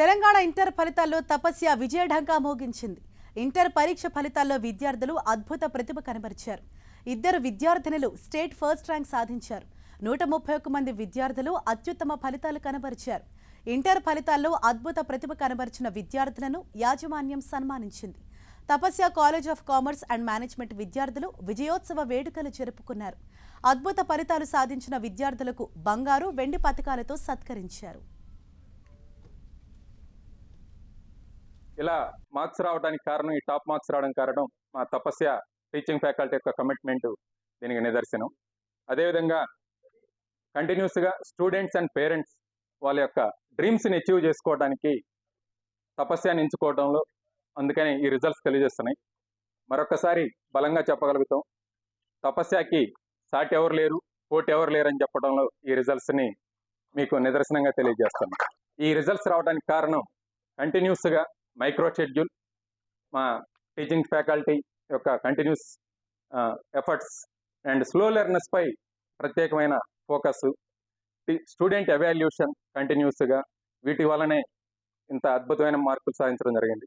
Telangana inter ఫలితాల్లో తపస్య విజయఢంకా మోగించింది. Inter పరీక్ష ఫలితాల్లో విద్యార్థులు అద్భుత ప్రతిభ కనబరిచారు. ఇద్దరు విద్యార్థినులు స్టేట్ ఫస్ట్ ర్యాంక్ సాధించారు. నూట ముప్పై ఒక్క మంది విద్యార్థులు అత్యుత్తమ ఫలితాలు కనబరిచారు. ఇంటర్ ఫలితాల్లో అద్భుత ప్రతిభ కనబరిచిన విద్యార్థులను యాజమాన్యం సన్మానించింది. Tapasya college of commerce and management విద్యార్థులు విజయోత్సవ వేడుకలు జరుపుకున్నారు. అద్భుత ఫలితాలు సాధించిన విద్యార్థులకు బంగారు వెండి పథకాలతో సత్కరించారు. ఇలా మార్క్స్ రావడానికి కారణం ఈ టాప్ మార్క్స్ రావడం కారణం మా తపస్య టీచింగ్ ఫ్యాకల్టీ యొక్క కమిట్మెంట్ దీనికి నిదర్శనం. అదేవిధంగా కంటిన్యూస్గా స్టూడెంట్స్ అండ్ పేరెంట్స్ వాళ్ళ యొక్క డ్రీమ్స్ని అచీవ్ చేసుకోవడానికి తపస్యాన్ని ఎంచుకోవడంలో అందుకని ఈ రిజల్ట్స్ తెలియజేస్తున్నాయి. మరొకసారి బలంగా చెప్పగలుగుతాం. తపస్యాకి సాటి ఎవరు లేరు పోటీ ఎవరు లేరు అని చెప్పడంలో ఈ రిజల్ట్స్ని మీకు నిదర్శనంగా తెలియజేస్తాను ఈ రిజల్ట్స్ రావడానికి కారణం కంటిన్యూస్గా మైక్రో షెడ్యూల్ మా టీచింగ్ ఫ్యాకల్టీ యొక్క continuous efforts and slow learners పై ప్రత్యేకమైన ఫోకస్. స్టూడెంట్ ఎవాల్యూషన్ కంటిన్యూస్గా వీటి వల్లనే ఇంత అద్భుతమైన మార్కులు సాధించడం జరిగింది.